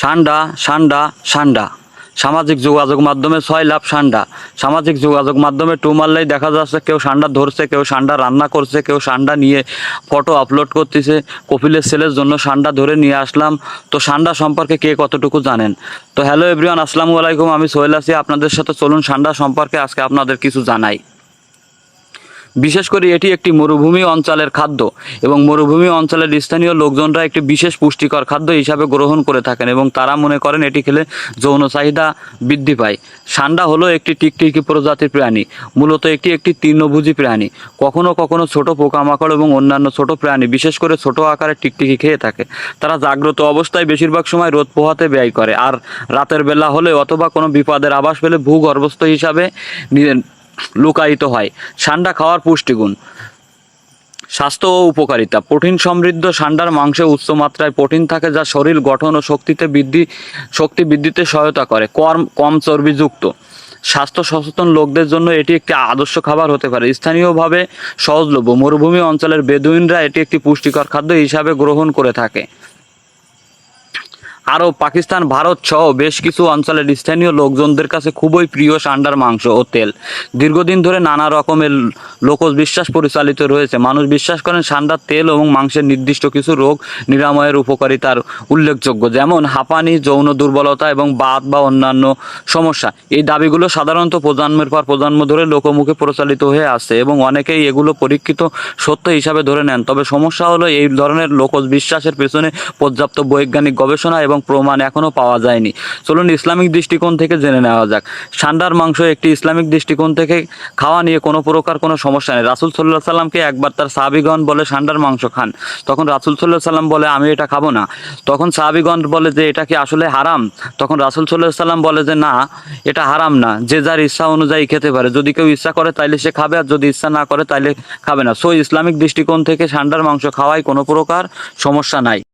সান্ডা সান্ডা সান্ডা। সামাজিক যোগাযোগ মাধ্যমে ছয় লাভ সান্ডা। সামাজিক যোগাযোগ মাধ্যমে টু মারলেই দেখা যাচ্ছে কেউ সান্ডা ধরছে, কেউ সান্ডা রান্না করছে, কেউ সান্ডা নিয়ে ফটো আপলোড করতেছে। কপিলের ছেলের জন্য সান্ডা ধরে নিয়ে আসলাম। তো সান্ডা সম্পর্কে কে কতটুকু জানেন? তো হ্যালো এভরিওয়ান আসসালামু আলাইকুম, আমি সোহেল আছি। আপনাদের সাথে চলুন সান্ডা সম্পর্কে আজকে আপনাদের কিছু জানাই। বিশেষ করে এটি একটি মরুভূমি অঞ্চলের খাদ্য এবং মরুভূমি অঞ্চলের স্থানীয় লোকজনরা একটি বিশেষ পুষ্টিকর খাদ্য হিসাবে গ্রহণ করে থাকেন এবং তারা মনে করেন এটি খেলে যৌন চাহিদা বৃদ্ধি পায়। সান্ডা হলো একটি টিকটিকি প্রজাতির প্রাণী, মূলত এটি একটি তৃণভোজী প্রাণী। কখনো কখনো ছোট পোকামাকড় এবং অন্যান্য ছোট প্রাণী, বিশেষ করে ছোট আকারে টিকটিকি খেয়ে থাকে। তারা জাগ্রত অবস্থায় বেশিরভাগ সময় রোদ পোহাতে ব্যয় করে। আর রাতের বেলা হলে অথবা কোনো বিপদের আভাস পেলে ভূগর্ভস্থ হিসাবে লুকায়িত হয়। সান্ডা খাওয়ার পুষ্টিগুণ। স্বাস্থ্য ও উপকারিতা। প্রোটিন সমৃদ্ধ সান্ডার মাংসে উচ্চ মাত্রায় প্রোটিন থাকে যা শরীর গঠন ও শক্তিতে বৃদ্ধি, শক্তি বৃদ্ধিতে সহায়তা করে। কম কম চর্বিযুক্ত। স্বাস্থ্য সচেতন লোকদের জন্য এটি একটি আদর্শ খাবার হতে পারে। স্থানীয়ভাবে সহজলভ্য। মরুভূমি অঞ্চলের বেদুইনরা এটি একটি পুষ্টিকর খাদ্য হিসাবে গ্রহণ করে থাকে। আরও পাকিস্তান, ভারত সহ বেশ কিছু অঞ্চলের স্থানীয় লোকজনদের কাছে খুবই প্রিয় সান্ডার মাংস ও তেল। দীর্ঘদিন ধরে নানা রকমের লোক বিশ্বাস পরিচালিত রয়েছে। মানুষ বিশ্বাস করেন সান্ডার তেল এবং মাংসের নির্দিষ্ট কিছু রোগ নিরাময়ের উপকারিতার উল্লেখযোগ্য, যেমন হাঁপানি, যৌন দুর্বলতা এবং বাত বা অন্যান্য সমস্যা। এই দাবিগুলো সাধারণত প্রজন্মের পর প্রজন্ম ধরে লোকমুখে প্রচালিত হয়ে আসছে এবং অনেকেই এগুলো পরীক্ষিত সত্য হিসাবে ধরে নেন। তবে সমস্যা হলো এই ধরনের লোক বিশ্বাসের পেছনে পর্যাপ্ত বৈজ্ঞানিক গবেষণা এবং প্রমাণ এখনও পাওয়া যায়নি। চলুন ইসলামিক দৃষ্টিকোণ থেকে জেনে নেওয়া যাক। সান্ডার মাংস একটি ইসলামিক দৃষ্টিকোণ থেকে খাওয়া নিয়ে কোনো প্রকার কোনো সমস্যা নেই। রাসুল সাল্লাহ সাল্লামকে একবার তার সাহাবিগণ বলে সান্ডার মাংস খান। তখন রাসুল সাল্লাহ সাল্লাম বলে, আমি এটা খাব না। তখন সাহাবিগণ বলে যে, এটা কি আসলে হারাম? তখন রাসুল সাল্লাহ সাল্লাম বলে যে, না, এটা হারাম না। যে যার ইচ্ছা অনুযায়ী খেতে পারে। যদি কেউ ইচ্ছা করে তাইলে সে খাবে, আর যদি ইচ্ছা না করে তাইলে খাবে না। সো ইসলামিক দৃষ্টিকোণ থেকে সান্ডার মাংস খাওয়াই কোনো প্রকার সমস্যা নাই।